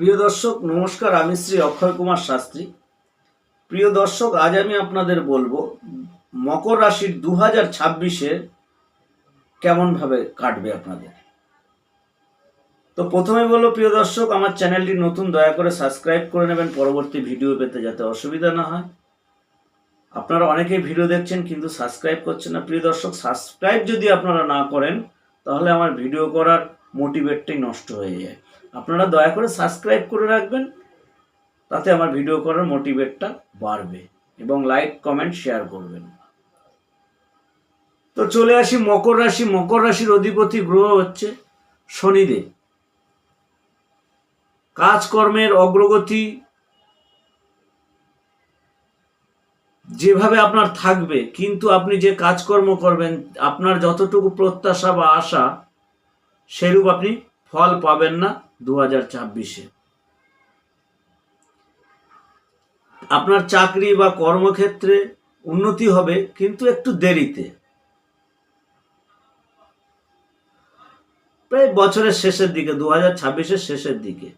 প্রিয় দর্শক, নমস্কার। আমি শ্রী অক্ষয় কুমার শাস্ত্রী। প্রিয় দর্শক, আজ আমি আপনাদের বলব, মকর রাশির দু হাজার ছাব্বিশে কেমনভাবে কাটবে আপনাদের? তো প্রথমে বলব, প্রিয় দর্শক, আমার চ্যানেলটি নতুন, দয়া করে সাবস্ক্রাইব করে নেবেন। পরবর্তী ভিডিও পেতে যাতে অসুবিধা না হয়। আপনারা অনেকেই ভিডিও দেখছেন, কিন্তু সাবস্ক্রাইব করছেন না। প্রিয় দর্শক, সাবস্ক্রাইব যদি আপনারা না করেন, তাহলে আমার ভিডিও করার মোটিভেটটাই নষ্ট হয়ে যায়। আপনারা দয়া করে সাবস্ক্রাইব করে রাখবেন, তাতে আমার ভিডিও করার মোটিভেটটা বাড়বে এবং লাইক, কমেন্ট, শেয়ার করবেন। তো চলে আসি, মকর রাশি। মকর রাশির অধিপতি গ্রহ হচ্ছে শনিদেব। কাজকর্মের অগ্রগতি যেভাবে আপনার থাকবে, কিন্তু আপনি যে কাজকর্ম করবেন, আপনার যতটুকু প্রত্যাশা বা আশা, সেরূপ আপনি ফল পাবেন না দু হাজার ছাব্বিশে। আপনার চাকরি বা কর্মক্ষেত্রে উন্নতি হবে, কিন্তু একটু দেরিতে। প্রায় বছরের শেষের দিকে দু হাজার ছাব্বিশের শেষের দিকে।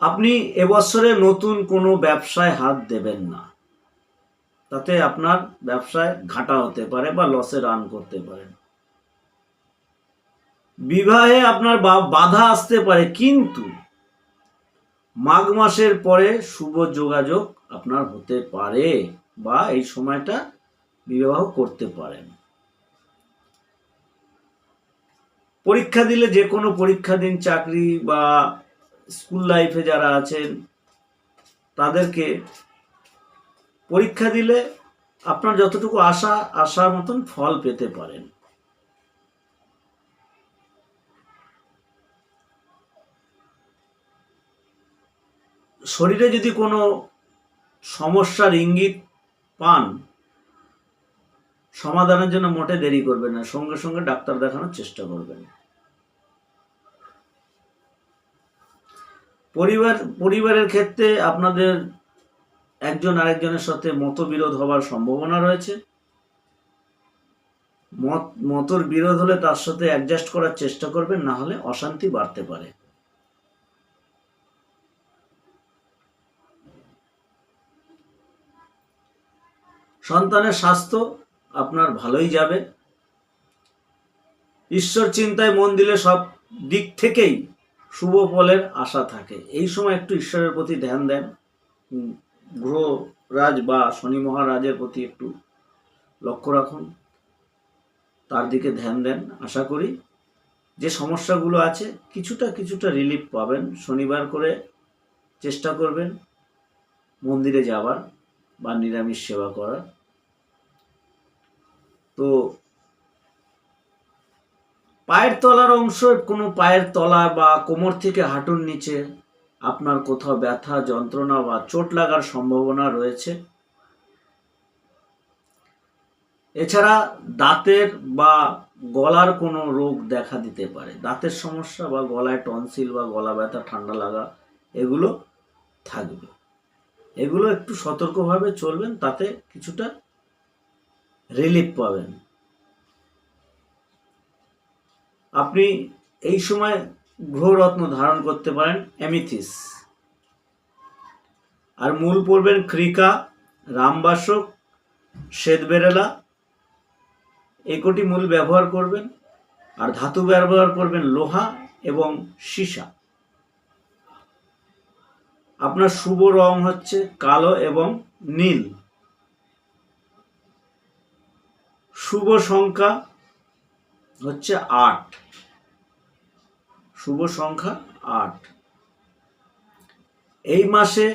আপনি এবছরে নতুন কোনো ব্যবসায় হাত দেবেন না। তাতে আপনার ব্যবসায় ঘাটা হতে পারে বা লসে রান করতে পারেন। বিবাহে আপনার বাধা আসতে পারে, কিন্তু মাঘ মাসের পরে শুভ যোগাযোগ আপনার হতে পারে বা এই সময়টা বিবাহ করতে পারেন। পরীক্ষা দিলে যে কোনো পরীক্ষা দিন, চাকরি বা স্কুল লাইফে যারা আছেন, তাদেরকে পরীক্ষা দিলে আপনার যতটুকু আশা আশা মতন ফল পেতে পারেন। শরীরে যদি কোনো সমস্যার ইঙ্গিত পান, সমাধানের জন্য মোটে দেরি করবেন না, সঙ্গে সঙ্গে ডাক্তার দেখানোর চেষ্টা করবেন। পরিবার, পরিবারের ক্ষেত্রে আপনাদের একজন আরেকজনের সাথে মতবিরোধ হওয়ার সম্ভাবনা রয়েছে। মত, মতর বিরোধ হলে তার সাথে অ্যাডজাস্ট করার চেষ্টা করবেন, না হলে অশান্তি বাড়তে পারে। সন্তানের স্বাস্থ্য আপনার ভালোই যাবে। ঈশ্বর চিন্তায় মন দিলে সব দিক থেকেই শুভ ফলের আশা থাকে। এই সময় একটু ঈশ্বরের প্রতি ধ্যান দেন। গ্রহরাজ বা শনি মহারাজের প্রতি একটু লক্ষ্য রাখুন। তার দিকে ধ্যান দেন। আশা করি যে সমস্যাগুলো আছে, কিছুটা কিছুটা রিলিফ পাবেন। শনিবার করে চেষ্টা করবেন মন্দিরে যাবার বা নিরামিষ সেবা করার। তো পায়ের তলার অংশ, কোনো পায়ের তলা বা কোমর থেকে হাঁটুর নিচে আপনার কোথাও ব্যথা, যন্ত্রণা বা চোট লাগার সম্ভাবনা রয়েছে। এছাড়া দাঁতের বা গলার কোনো রোগ দেখা দিতে পারে। দাঁতের সমস্যা বা গলায় টনসিল বা গলা ব্যথা, ঠান্ডা লাগা, এগুলো থাকবে। এগুলো একটু সতর্কভাবে চলবেন, তাতে কিছুটা রিলিফ পাবেন। আপনি এই সময় গ্রহরত্ন ধারণ করতে পারেন, অ্যামিথিস। আর মূল পড়বেন ক্রিকা, রামবাসক শ্বেতবেরেলা এই কটি মূল ব্যবহার করবেন, আর ধাতু ব্যবহার করবেন লোহা এবং সীসা। আপনার শুভ রং হচ্ছে কালো এবং নীল। শুভ সংখ্যা হচ্ছে আট। শুভ সংখ্যা আট। এই মাসে,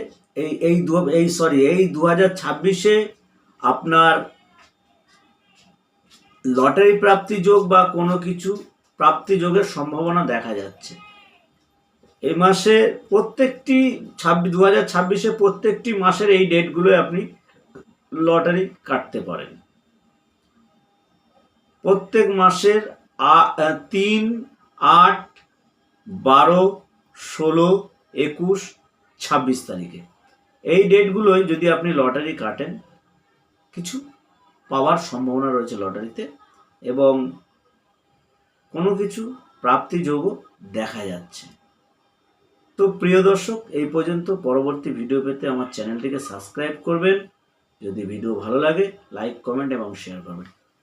এই এই দু, এই সরি এই দু হাজার ছাব্বিশে আপনার লটারি প্রাপ্তি যোগ বা কোনো কিছু প্রাপ্তি যোগের সম্ভাবনা দেখা যাচ্ছে। এই মাসে প্রত্যেকটি ছাব্বিশ দু হাজার ছাব্বিশে প্রত্যেকটি মাসের এই ডেটগুলোয় আপনি লটারি কাটতে পারেন। প্রত্যেক মাসের তিন, আট, বারো, ষোলো, একুশ, ছাব্বিশ তারিখে। এই ডেটগুলোয় যদি আপনি লটারি কাটেন, কিছু পাওয়ার সম্ভাবনা রয়েছে লটারিতে এবং কোনো কিছু প্রাপ্তিযোগও দেখা যাচ্ছে। তো প্রিয় দর্শক, এই পর্যন্ত পরবর্তী ভিডিও পেতে আমার চ্যানেলটিকে সাবস্ক্রাইব করবেন। যদি ভিডিও ভালো লাগে, লাইক, কমেন্ট এবং শেয়ার করবেন।